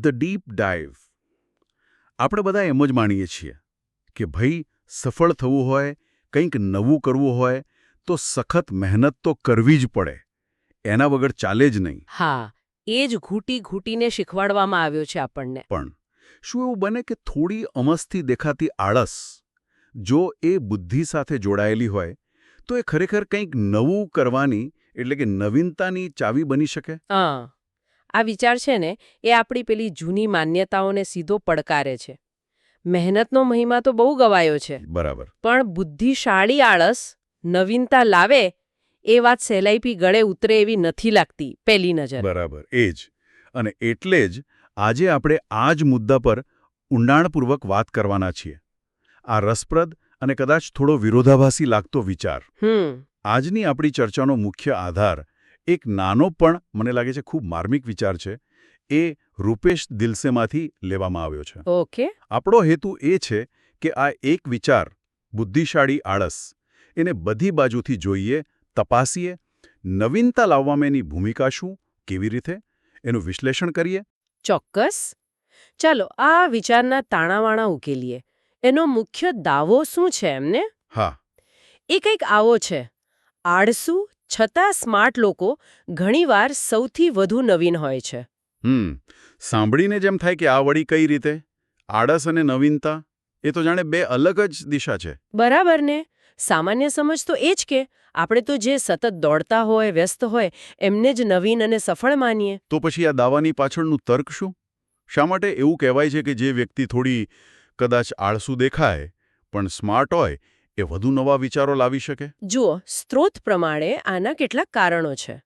The deep dive આપણે બધા એમ જ માણીએ છીએ કે ભાઈ સફળ થવું હોય કંઈક નવું કરવું હોય તો સખત મહેનત તો કરવી જ પડે. એના વગર ચાલે જ નહીં. હા એ જ ઘૂંટી ઘૂંટીને શીખવાડવામાં આવ્યો છે આપણને. પણ શું એવું બને કે થોડી અમસ્થી દેખાતી આળસ જો એ બુદ્ધિ સાથે જોડાયેલી હોય તો એ ખરેખર કંઈક નવું કરવાની એટલે કે નવીનતાની ચાવી બની શકે? હા. આ વિચાર છે ને એ આપણી પેલી જૂની માન્યતાઓને સીધો પડકારે છે. મહેનતનો મહિમા તો બહુ ગવાયો છે. બરાબર. પણ બુદ્ધિશાળી આળસ નવીનતા લાવે એ વાત સહેલાઈપી ગળે ઉતરે એવી નથી લાગતી પહેલી નજર. બરાબર એ જ. અને એટલે જ આજે આપણે આ જ મુદ્દા પર ઊંડાણપૂર્વક વાત કરવાના છીએ. આ રસપ્રદ અને કદાચ થોડો વિરોધાભાસી લાગતો વિચાર. આજની આપણી ચર્ચાનો મુખ્ય આધાર એક નાનો પણ મને લાગે છે ખૂબ માર્મિક વિચાર છે એ રૂપેશ દિલસેમાંથી લેવામાં આવ્યો છે. ઓકે. આપણો હેતુ એ છે કે આ એક વિચાર બુદ્ધિશાળી આળસ એને બધી બાજુથી જોઈએ તપાસીએ નવીનતા લાવવામાં એની ભૂમિકા શું કેવી રીતે એનું વિશ્લેષણ કરીએ. ચોક્કસ. ચાલો આ વિચારના તાણાવાણા ઉકેલીએ. એનો મુખ્ય દાવો શું છે એમને? હા. એ કંઈક આવો છે. આળસુ છતાં સ્માર્ટ લોકો ઘણીવાર સૌથી વધુ નવીન હોય છે. હમ સાંભળીને જેમ થાય કે આ વળી કઈ રીતે? આળસ અને નવીનતા એ તો જાણે બે અલગ જ દિશા છે. બરાબર ને? સામાન્ય સમજ તો એ જ કે આપણે તો જે સતત દોડતા હોય વ્યસ્ત હોય એમને જ નવીન અને સફળ માનીએ. તો પછી આ દાવાની પાછળનું તર્ક શું? શા માટે એવું કહેવાય છે કે જે વ્યક્તિ થોડી કદાચ આળસુ દેખાય પણ સ્માર્ટ હોય એ વધુ નવા વિચારો લાવી શકે? જુઓ સ્ત્રોત પ્રમાણે આના કેટલાક કારણો છે.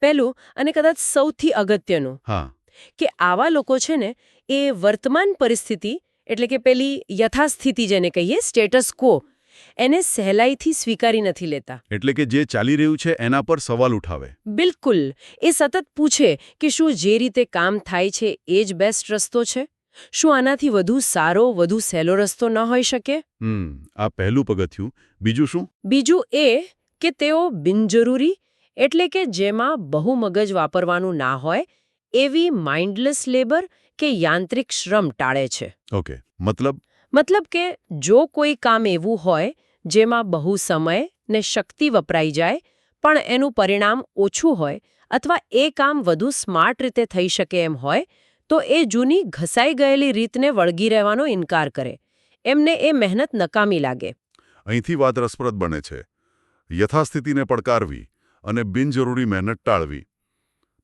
પહેલું અને કદાચ સૌથી અગત્યનું હા. કે આવા લોકો છે ને એ વર્તમાન પરિસ્થિતિ એટલે કે પેલી યથાસ્થિતિ જેને કહીએ સ્ટેટસ કો એને સહેલાઈથી સ્વીકારી નથી લેતા. એટલે કે જે ચાલી રહ્યું છે એના પર સવાલ ઉઠાવે. બિલકુલ. એ સતત પૂછે કે શું જે રીતે કામ થાય છે એ જ બેસ્ટ રસ્તો છે? શું આનાથી વધુ સારો વધુ સહેલો રસ્તો ન હોઈ શકે? આ પહેલું પગથિયું. બીજું શું? બીજું એ કે તેઓ બિનજરૂરી એટલે કે જેમાં બહુ મગજ વાપરવાનું ના હોય એવી માઇન્ડલેસ લેબર કે યાંત્રિક શ્રમ ટાળે છે. ઓકે મતલબ? મતલબ કે જો કોઈ કામ એવું હોય જેમાં બહુ સમય ને શક્તિ વપરાઈ જાય પણ એનું પરિણામ ઓછું હોય અથવા એ કામ વધુ સ્માર્ટ રીતે થઈ શકે એમ હોય તો એ જૂની ઘસાઈ ગયેલી રીતને વળગી રહેવાનો ઇનકાર કરે. એમને એ મહેનત નકામી લાગે. અહીંથી વાત રસપ્રદ બને છે. યથાસ્થિતિને પડકારવી અને બિનજરૂરી મહેનત ટાળવી.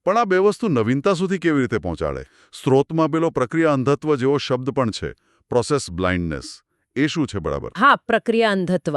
પણ આ બે વસ્તુ નવીનતા સુધી કેવી રીતે પહોંચાડે? સ્ત્રોતમાં પેલો પ્રક્રિયા અંધત્વ જેવો શબ્દ પણ છે. પ્રોસેસ બ્લાઇન્ડનેસ એ શું છે બરાબર? હા પ્રક્રિયા અંધત્વ.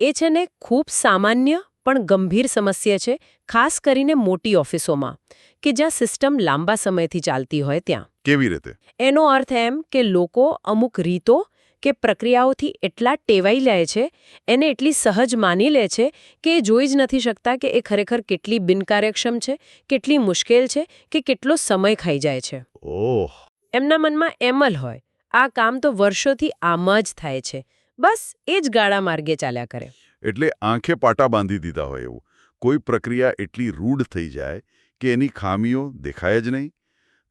એ છે ને ખૂબ સામાન્ય પણ ગંભીર સમસ્યા છે ખાસ કરીને મોટી ઓફિસોમાં કે જ્યાં સિસ્ટમ લાંબા સમયથી ચાલતી હોય ત્યાં. કેવી રીતે? એનો અર્થ એમ કે લોકો અમુક રીતો કે પ્રક્રિયાઓથી એટલા ટેવાઈ લે છે એને એટલી સહજ માની લે છે કે એ જોઈ જ નથી શકતા કે એ ખરેખર કેટલી બિનકાર્યક્ષમ છે કેટલી મુશ્કેલ છે કે કેટલો સમય ખાઈ જાય છે. ઓહ. એમના મનમાં એમલ હોય આ કામ તો વર્ષોથી આમ જ થાય છે બસ એ જ ગાળા માર્ગે ચાલ્યા કરે. એટલે આંખે પાટા બાંધી દીધા હોય એવું. કોઈ પ્રક્રિયા એટલી રૂઢ થઈ જાય કે એની ખામીઓ દેખાય જ નહીં.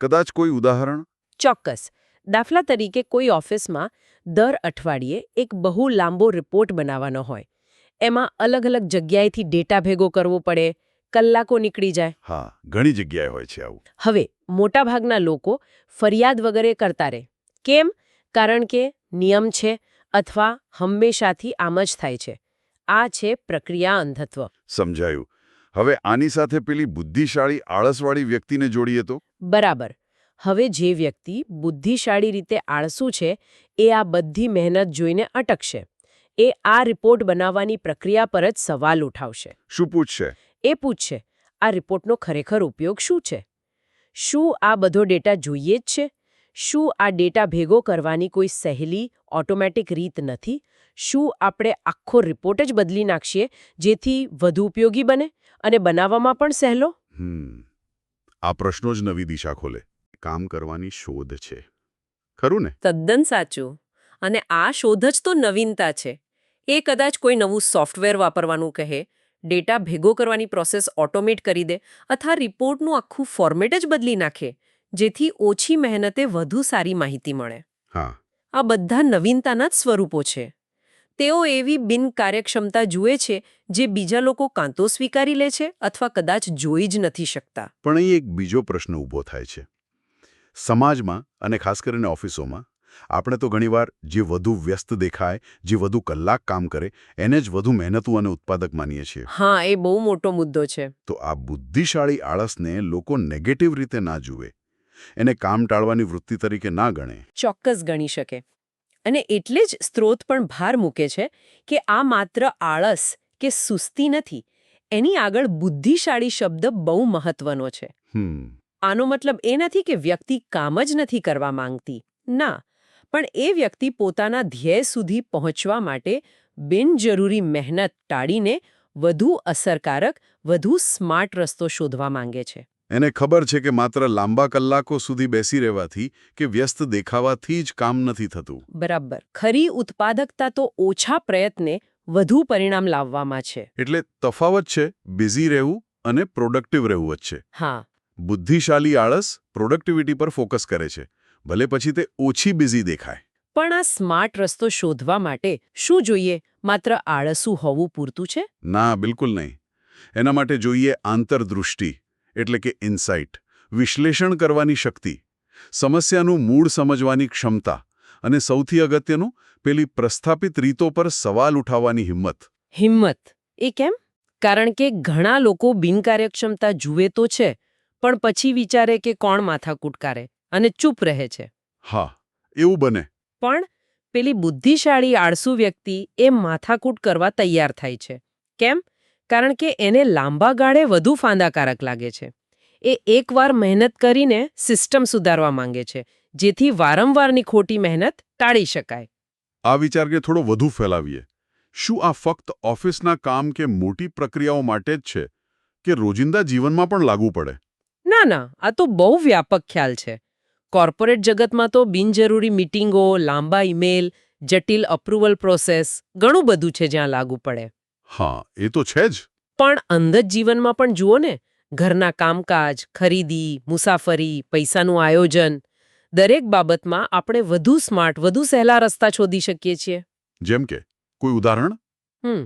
કદાચ કોઈ ઉદાહરણ? ચોક્કસ. દાખલા તરીકે કોઈ ઓફિસમાં દર અઠવાડિયે એક બહુ લાંબો રિપોર્ટ બનાવવાનો હોય. એમાં અલગ અલગ જગ્યાએથી ડેટા ભેગો કરવો પડે કલાકો નીકળી જાય. હા ઘણી જગ્યાએ હોય છે આવું. હવે મોટાભાગના લોકો ફરિયાદ વગેરે કરતા રહે. કેમ? કારણ કે નિયમ છે અથવા હંમેશાથી આમ જ થાય છે. આ છે પ્રક્રિયા અંધત્વ. સમજાયું. હવે આની સાથે પેલી બુદ્ધિશાળી આળસવાળી વ્યક્તિને જોડીએ તો? બરાબર. હવે જે વ્યક્તિ બુદ્ધિશાળી રીતે આળસુ છે એ આ બધી મહેનત જોઈને અટકશે. એ આ રિપોર્ટ બનાવવાની પ્રક્રિયા પર જ સવાલ ઉઠાવશે. શું પૂછશે? એ પૂછશે આ રિપોર્ટનો ખરેખર ઉપયોગ શું છે? શું આ બધો ડેટા જોઈએ જ છે? શું આ ડેટા ભેગો કરવાની કોઈ સહેલી ઓટોમેટિક રીત નથી? શું આપણે આખો રિપોર્ટ જ બદલી નાખીએ જેથી વધુ ઉપયોગી બને અને બનાવવામાં પણ સહેલો? હમ આ પ્રશ્નો જ નવી દિશા ખોલે. કામ કરવાની શોધ છે. ખરું ને? તદ્દન સાચું. અને આ શોધ જ તો નવીનતા છે. એ કદાચ કોઈ નવું સોફ્ટવેર વાપરવાનું કહે ડેટા ભેગો કરવાની પ્રોસેસ ઓટોમેટ કરી દે અથવા રિપોર્ટનું આખું ફોર્મેટ જ બદલી નાખે જેથી ઓછી મહેનતે વધુ સારી માહિતી મળે. હા. આ બધા નવીનતાના જ સ્વરૂપો છે. તેઓ એવી બિનકાર્યક્ષમતા જુએ છે જે બીજા લોકો કાં તો સ્વીકારી લે છે અથવા કદાચ જોઈ જ નથી શકતા. પણ અહીં એક બીજો પ્રશ્ન ઊભો થાય છે. સમાજમાં અને ખાસ કરીને ઓફિસોમાં આપણે તો ઘણીવાર જે વધુ વ્યસ્ત દેખાય જે વધુ કલાક કામ કરે એને જ વધુ મહેનતુ અને ઉત્પાદક માનીએ છીએ. હા એ બહુ મોટો મુદ્દો છે. તો આ બુદ્ધિશાળી આળસને લોકો નેગેટિવ રીતે ના જુએ. એને કામ ટાળવાની વૃત્તિ તરીકે ના ગણે. ચોક્કસ ગણી શકે. અને એટલે જ સ્ત્રોત પણ ભાર મૂકે છે કે આ માત્ર આળસ કે સુસ્તી નથી એની આગળ બુદ્ધિશાળી શબ્દ બહુ મહત્વનો છે. આનો મતલબ એ નથી કે વ્યક્તિ કામ જ નથી કરવા માંગતી. ના પણ એ વ્યક્તિ પોતાના ધ્યેય સુધી પહોંચવા માટે બિનજરૂરી મહેનત ટાળીને વધુ અસરકારક વધુ સ્માર્ટ રસ્તો શોધવા માંગે છે. એને ખબર છે કે માત્ર લાંબા કલાકો સુધી બેસી રહેવાથી કે વ્યસ્ત દેખાવાથી જ કામ નથી થતું. બરાબર. ખરી ઉત્પાદકતા તો ઓછા પ્રયત્ને વધુ પરિણામ લાવવામાં છે. એટલે તફાવત છે બિઝી રહેવું અને પ્રોડક્ટિવ રહેવું વચ્ચે હા. બુદ્ધિશાળી આળસ પ્રોડક્ટિવિટી પર ફોકસ કરે છે. ભલે પછી તે ઓછી બિઝી દેખાય. પણ આ સ્માર્ટ રસ્તો શોધવા માટે શું જોઈએ? માત્ર આળસું હોવું પૂરતું છે? ના બિલકુલ નહીં. એના માટે જોઈએ આંતરદૃષ્ટિ. એટલે કે ઇન્સાઇટ વિશ્લેષણ કરવાની શક્તિ સમસ્યાનું મૂળ સમજવાની ક્ષમતા અને સૌથી અગત્યનું પેલી પ્રસ્થાપિત રીતો પર સવાલ ઉઠાવવાની હિંમત. હિંમત. એ કેમ? કારણ કે ઘણા લોકો બિનકાર્યક્ષમતા જુએ તો છે પણ પછી વિચારે કે કોણ માથાકૂટ કારે અને ચૂપ રહે છે. હા એવું બને. પણ પેલી બુદ્ધિશાળી આળસુ વ્યક્તિ એ માથાકૂટ કરવા તૈયાર થાય છે. કેમ? કારણ કે એને લાંબા ગાળે વધુ ફાંદાકારક લાગે છે. એ એકવાર મહેનત કરીને સિસ્ટમ સુધારવા માંગે છે જેથી વારંવારની ખોટી મહેનત ટાળી શકાય. આ વિચાર કે થોડો વધુ ફેલાવીએ. શું આ ફક્ત ઓફિસના કામ કે મોટી પ્રક્રિયાઓ માટે જ છે કે રોજિંદા જીવનમાં પણ લાગુ પડે? ના ના આ તો બહુ વ્યાપક ખ્યાલ છે. કોર્પોરેટ જગતમાં તો બિનજરૂરી મિટિંગો લાંબા ઈમેલ જટિલ અપ્રુવલ પ્રોસેસ ઘણું બધું છે જ્યાં લાગુ પડે. હા એ તો છે જ. પણ અંગત જીવનમાં પણ જુઓ ને ઘરના કામકાજ ખરીદી મુસાફરી પૈસાનું આયોજન દરેક બાબતમાં આપણે વધુ સ્માર્ટ વધુ સહેલા રસ્તા શોધી શકીએ છીએ. જેમ કે કોઈ ઉદાહરણ? હમ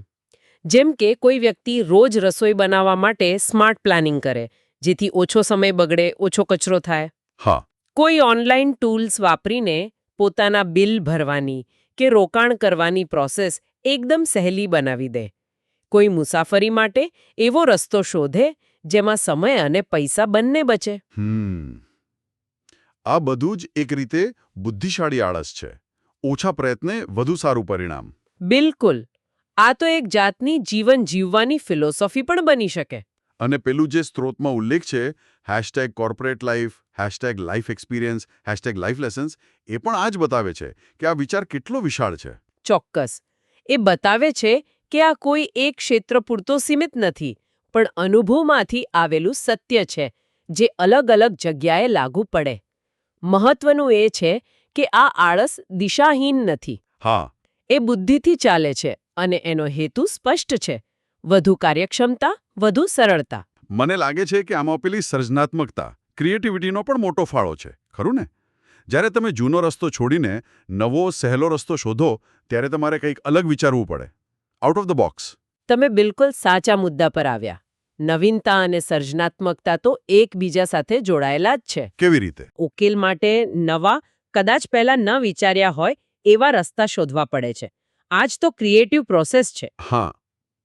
જેમ કે કોઈ વ્યક્તિ રોજ રસોઈ બનાવવા માટે સ્માર્ટ પ્લાનિંગ કરે જેથી ઓછો સમય બગડે ઓછો કચરો થાય. હા. કોઈ ઓનલાઈન ટૂલ્સ વાપરીને પોતાના બિલ ભરવાની કે રોકાણ કરવાની પ્રોસેસ એકદમ સહેલી બનાવી દે. કોઈ મુસાફરી માટે એવો રસ્તો શોધે જેમાં સમય અને પૈસા બંને બચે. આ બધું જ એક રીતે બુદ્ધિશાળી આળસ છે. ઓછા પ્રયત્ને વધુ સારું પરિણામ. બિલકુલ. આ તો એક જાતની જીવન જીવવાની ફિલોસોફી પણ બની શકે. અને પેલું જે સ્ત્રોતમાં ઉલ્લેખ છે hashtag corporate life hashtag life experience hashtag life lessons એ પણ આ જ બતાવે છે કે આ વિચાર કેટલો વિશાળ છે. ચોક્કસ. એ બતાવે છે કે આ કોઈ એક ક્ષેત્ર પૂરતો સીમિત નથી પણ અનુભવમાંથી આવેલું સત્ય છે જે અલગ અલગ જગ્યાએ લાગુ પડે. મહત્વનું એ છે કે આ આળસ દિશાહીન નથી. હા. એ બુદ્ધિથી ચાલે છે અને એનો હેતુ સ્પષ્ટ છે. વધુ કાર્યક્ષમતા વધુ સરળતા. મને લાગે છે કે આમાં પેલી સર્જનાત્મકતા ક્રિએટિવિટીનો પણ મોટો ફાળો છે ખરું ને? જ્યારે તમે જૂનો રસ્તો છોડીને નવો સહેલો રસ્તો શોધો ત્યારે તમારે કંઈક અલગ વિચારવું પડે. આઉટ ઓફ ધ બોક્સ તમે બિલકુલ સાચા મુદ્દા પર આવ્યા. નવીનતા અને સર્જનાત્મકતા તો એકબીજા સાથે જોડાયેલા જ છે. કેવી રીતે? ઉકેલ માટે નવા કદાચ પહેલા ન વિચાર્યા હોય એવા રસ્તા શોધવા પડે છે. આજ તો ક્રિએટિવ પ્રોસેસ છે. હા.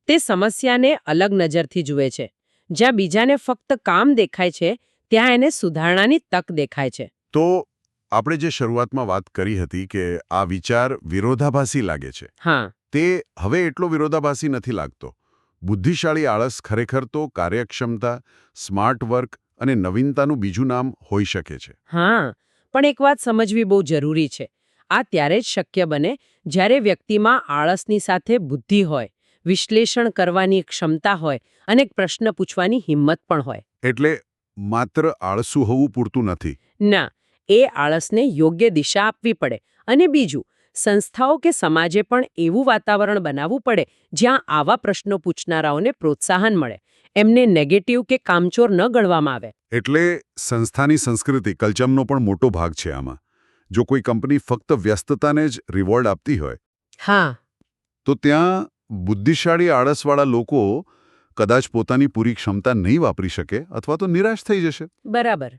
તે સમસ્યાને અલગ નજરથી જુએ છે. જ્યાં બીજાને ફક્ત કામ દેખાય છે ત્યાં એને સુધારણાની તક દેખાય છે. તો આપણે જે શરૂઆતમાં વાત કરી હતી કે આ વિચાર વિરોધાભાસી લાગે છે. હા. તે હવે એટલો વિરોધાભાસી નથી લાગતો. બુદ્ધિશાળી આળસ ખરેખર તો કાર્યક્ષમતા સ્માર્ટ વર્ક અને નવીનતાનું બીજું નામ હોઈ શકે છે. હા પણ એક વાત સમજવી બહુ જરૂરી છે. આ ત્યારે જ શક્ય બને જ્યારે વ્યક્તિમાં આળસની સાથે બુદ્ધિ હોય વિશ્લેષણ કરવાની ક્ષમતા હોય અને એક પ્રશ્ન પૂછવાની હિંમત પણ હોય. એટલે માત્ર આળસુ હોવું પૂરતું નથી. ના એ આળસને યોગ્ય દિશા આપવી પડે. અને બીજું સંસ્થાઓ કે સમાજે પણ એવું વાતાવરણ બનાવવું પડે જ્યાં આવા પ્રશ્નો પૂછનારાઓને પ્રોત્સાહન મળે. એમને નેગેટિવ કે કામચોર ન ગણવામાં આવે. એટલે સંસ્થાની સંસ્કૃતિ કલ્ચરનો પણ મોટો ભાગ છે આમાં. જો કોઈ કંપની ફક્ત વ્યસ્તતાને જ રિવોર્ડ આપતી હોય હા. તો ત્યાં બુદ્ધિશાળી આળસવાળા લોકો કદાચ પોતાની પૂરી ક્ષમતા નહીં વાપરી શકે અથવા તો નિરાશ થઈ જશે. બરાબર.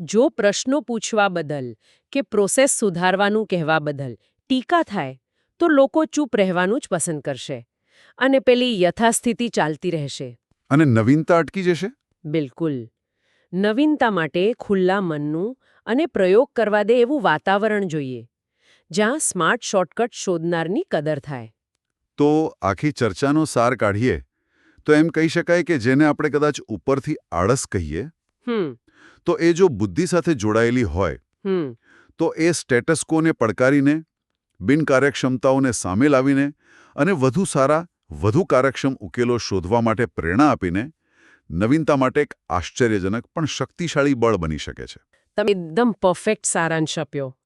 જો પ્રશ્નો પૂછવા બદલ કે પ્રોસેસ સુધારવાનું કહેવા બદલ ટીકા થાય તો લોકો ચૂપ રહેવાનું જ પસંદ કરશે અને પેલી યથાસ્થિતિ ચાલતી રહેશે. અને નવીનતા અટકી જશે? બિલકુલ. નવીનતા માટે ખુલ્લા મનનું અને પ્રયોગ કરવા દે એવું વાતાવરણ જોઈએ જ્યાં સ્માર્ટ શોર્ટકટ શોધનારની કદર થાય. તો આખી ચર્ચાનો સાર કાઢીએ તો એમ કહી શકાય કે જેને આપણે કદાચ ઉપરથી આળસ કહીએ તો એ જો બુદ્ધિ સાથે જોડાયેલી હોય તો એ સ્ટેટસ કોને પડકારીને બિનકાર્યક્ષમતાઓને સામે લાવીને અને વધુ સારા વધુ કાર્યક્ષમ ઉકેલો શોધવા માટે પ્રેરણા આપીને નવીનતા માટે એક આશ્ચર્યજનક પણ શક્તિશાળી બળ બની શકે છે. તમે એકદમ પરફેક્ટ સારાંશ આપ્યો.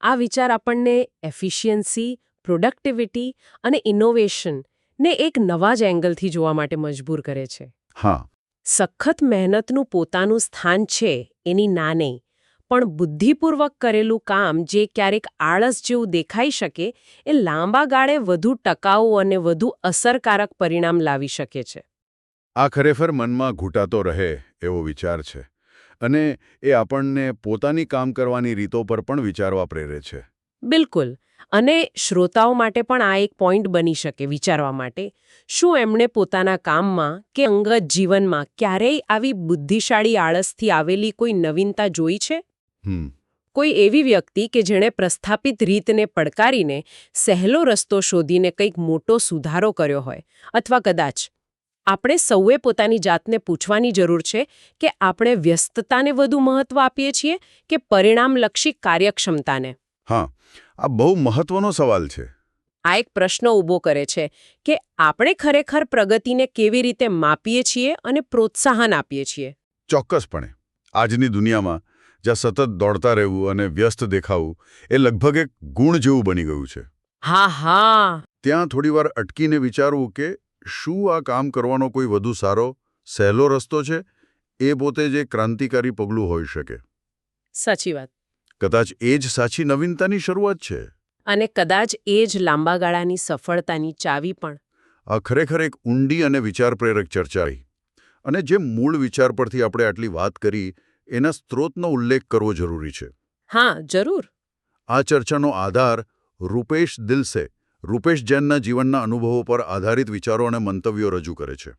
આ વિચાર આપણને એફિશિયન્સી પ્રોડક્ટિવિટી અને ઇનોવેશન ને એક નવા જ એંગલથી જોવા માટે મજબૂર કરે છે. હા. સખત મહેનતનું પોતાનું સ્થાન છે એની ના નહીં પણ બુદ્ધિપૂર્વક કરેલું કામ જે ક્યારેક આળસ જેવું દેખાઈ શકે એ લાંબા ગાળે વધુ ટકાઉ અને વધુ અસરકારક પરિણામ લાવી શકે છે. આ ખરેખર મનમાં ઘૂંટાતો રહે એવો વિચાર છે અને એ આપણને પોતાની કામ કરવાની રીતો પર પણ વિચારવા પ્રેરે છે. બિલકુલ. અને શ્રોતાઓ માટે પણ આ એક પોઈન્ટ બની શકે વિચારવા માટે. શું એમણે પોતાના કામમાં કે અંગત જીવનમાં ક્યારેય આવી બુદ્ધિશાળી આળસથી આવેલી કોઈ નવીનતા જોઈ છે? કોઈ એવી વ્યક્તિ કે જેણે પ્રસ્થાપિત રીતને પડકારીને સહેલો રસ્તો શોધીને કંઈક મોટો સુધારો કર્યો હોય અથવા કદાચ આપણે સૌએ પોતાની જાતને પૂછવાની જરૂર છે કે આપણે વ્યસ્તતાને વધુ મહત્વ આપીએ છીએ કે પરિણામલક્ષી કાર્યક્ષમતાને? હા આ બહુ મહત્વનો સવાલ છે. આ એક પ્રશ્ન ઊભો કરે છે કે આપણે ખરેખર પ્રગતિને કેવી રીતે માપીએ છીએ અને પ્રોત્સાહન આપીએ છીએ? ચોક્કસપણે. આજની દુનિયામાં જ્યાં સતત દોડતા રહેવું અને વ્યસ્ત દેખાવું એ લગભગ એક ગુણ જેવું બની ગયું છે. હા હા. ત્યાં થોડીવાર અટકીને વિચારવું કે શું આ કામ કરવાનો કોઈ વધુ સારો સહેલો રસ્તો છે? એ પોતે જ એક ક્રાંતિકારી પગલું હોઈ શકે. સાચી વાત. કદાચ એ જ સાચી નવીનતાની શરૂઆત છે? અને કદાચ એ જ લાંબા ગાળાની સફળતાની ચાવી પણ. આ ખરેખર એક ઊંડી અને વિચાર પ્રેરક ચર્ચા રહી અને જે મૂળ વિચાર પરથી આપણે આટલી વાત કરી એના સ્ત્રોતનો ઉલ્લેખ કરવો જરૂરી છે. હા જરૂર. આ ચર્ચાનો આધાર રૂપેશ દિલસે રૂપેશ જૈનના જીવનના અનુભવો પર આધારિત વિચારો અને મંતવ્યો રજૂ કરે છે.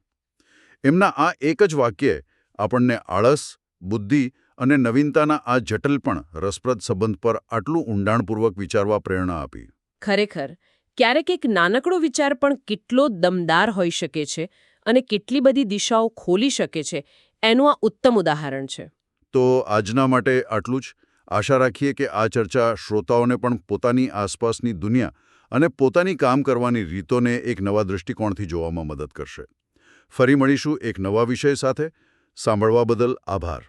એમના આ એક જ વાક્યે આપણને આળસ બુદ્ધિ અને નવીનતાના આ જટિલ પણ રસપ્રદ સંબંધ પર આટલું ઊંડાણપૂર્વક વિચારવા પ્રેરણા આપી. ખરેખર ક્યારેક એક નાનકડો વિચાર પણ કેટલો દમદાર હોઈ શકે છે અને કેટલી બધી દિશાઓ ખોલી શકે છે એનું આ ઉત્તમ ઉદાહરણ છે. તો આજના માટે આટલું જ. આશા રાખીએ કે આ ચર્ચા શ્રોતાઓને પણ પોતાની આસપાસની દુનિયા અને પોતાની કામ કરવાની રીતોને એક નવા દૃષ્ટિકોણથી જોવામાં મદદ કરશે. ફરી મળીશું એક નવા વિષય સાથે. સાંભળવા બદલ આભાર.